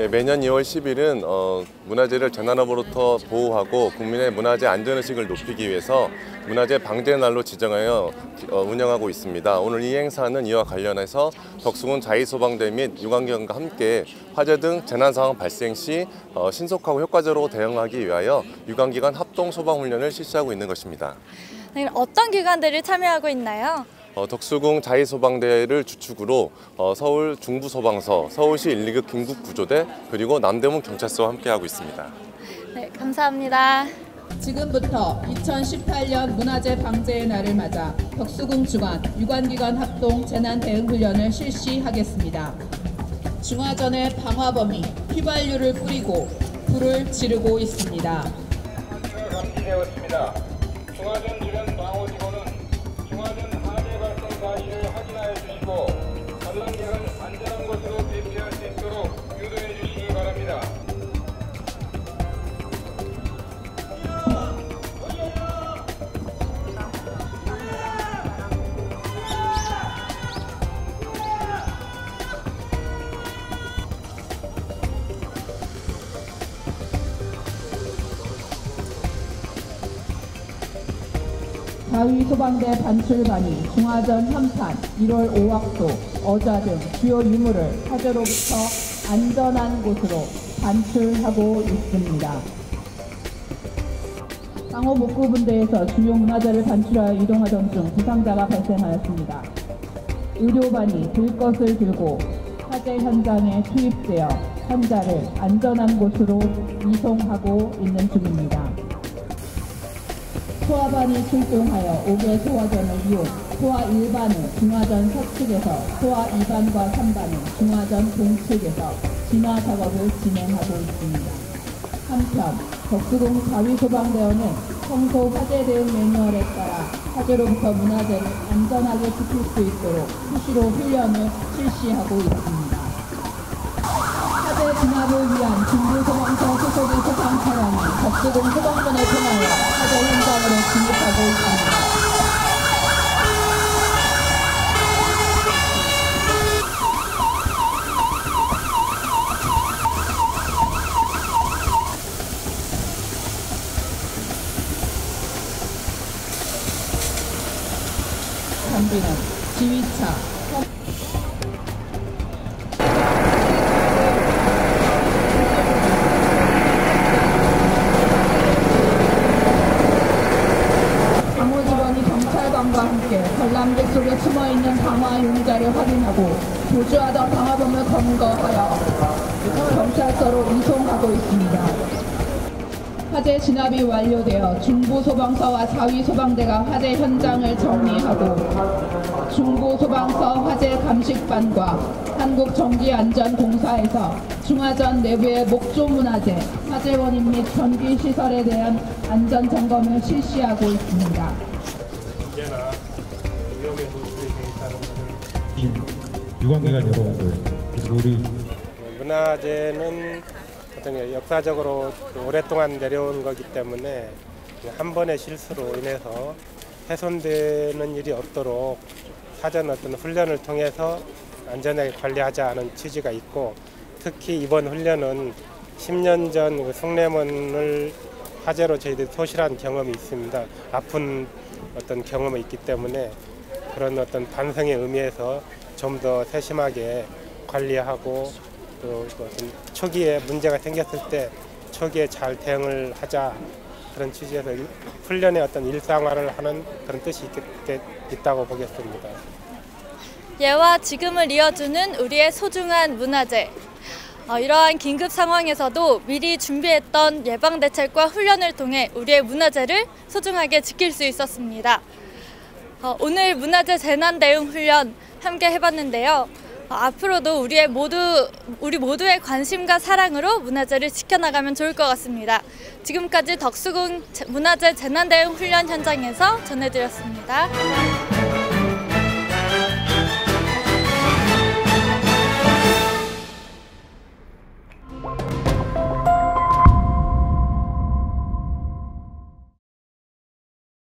네, 매년 2월 10일은 어, 문화재를 재난으로부터 보호하고 국민의 문화재 안전의식을 높이기 위해서 문화재 방제 날로 지정하여 어, 운영하고 있습니다. 오늘 이 행사는 이와 관련해서 덕수군 자위소방대 및 유관기관과 함께 화재 등 재난 상황 발생 시 어, 신속하고 효과적으로 대응하기 위하여 유관기관 합동 소방훈련을 실시하고 있는 것입니다. 네, 어떤 기관들이 참여하고 있나요? 어, 덕수궁 자위소방대를 주축으로 어, 서울 중부소방서, 서울시 1, 2급 긴급구조대 그리고 남대문 경찰서와 함께하고 있습니다. 네, 감사합니다. 지금부터 2018년 문화재 방제의 날을 맞아 덕수궁 주관, 유관기관 합동 재난대응훈련을 실시하겠습니다. 중화전의 방화범이 휘발유를 뿌리고 불을 지르고 있습니다. 감지되었습니다. 자위소방대 반출반이 중화전 현판 1월 5학도 어자 등 주요 유물을 화재로부터 안전한 곳으로 반출하고 있습니다. 상호 목구 분대에서 주요 문화재를 반출하여 이동하던 중 부상자가 발생하였습니다. 의료반이 들 것을 들고 화재 현장에 투입되어 환자를 안전한 곳으로 이송하고 있는 중입니다. 소화반이 출동하여 5개 소화전을 이용 소화 1반은 중화전 서측에서 소화 2반과 3반은 중화전 동측에서 진화 작업을 진행하고 있습니다. 한편 덕수궁 자위소방대원은 평소 화재 대응 매뉴얼에 따라 화재로부터 문화재를 안전하게 지킬 수 있도록 수시로 훈련을 실시하고 있습니다. 화재 진압을 위한 중부소방서 소속의 소방 차량이 덕수궁 소방전을 통하여 화재 현장으로 진입하고 있습니다. 장비는 지휘차, 방호직원이 경찰관과 함께 관람객 속에 숨어있는 방화 용의자를 확인하고 보조하던 방화범을 검거하여 경찰서로 이송하고 있습니다. 화재 진압이 완료되어 중부소방서와 자위소방대가 화재 현장을 정리하고 중부소방서 화재 감식반과 한국전기안전공사에서 중화전 내부의 목조문화재, 화재 원인 및 전기시설에 대한 안전점검을 실시하고 있습니다. 문제나 위험의 노출이 돼 있다는 것을 유관기관 여러분들 그리고 우리 문화재는 어떤 역사적으로 오랫동안 내려온 거기 때문에 한 번의 실수로 인해서 훼손되는 일이 없도록 사전 어떤 훈련을 통해서 안전하게 관리하자는 취지가 있고 특히 이번 훈련은 10년 전그 숭례문을 화재로 저희들이 소실한 경험이 있습니다. 아픈 어떤 경험이 있기 때문에 그런 어떤 반성의 의미에서 좀 더 세심하게 관리하고 또 어떤 초기에 문제가 생겼을 때 초기에 잘 대응을 하자 그런 취지에서 일- 훈련의 어떤 일상화를 하는 그런 뜻이 있, 있다고 보겠습니다. 예와 지금을 이어주는 우리의 소중한 문화재. 어, 이러한 긴급 상황에서도 미리 준비했던 예방 대책과 훈련을 통해 우리의 문화재를 소중하게 지킬 수 있었습니다. 어, 오늘 문화재 재난 대응 훈련 함께 해봤는데요. 어, 앞으로도 우리의 모두 우리 모두의 관심과 사랑으로 문화재를 지켜나가면 좋을 것 같습니다. 지금까지 덕수궁 재- 문화재 재난 대응 훈련 현장에서 전해드렸습니다.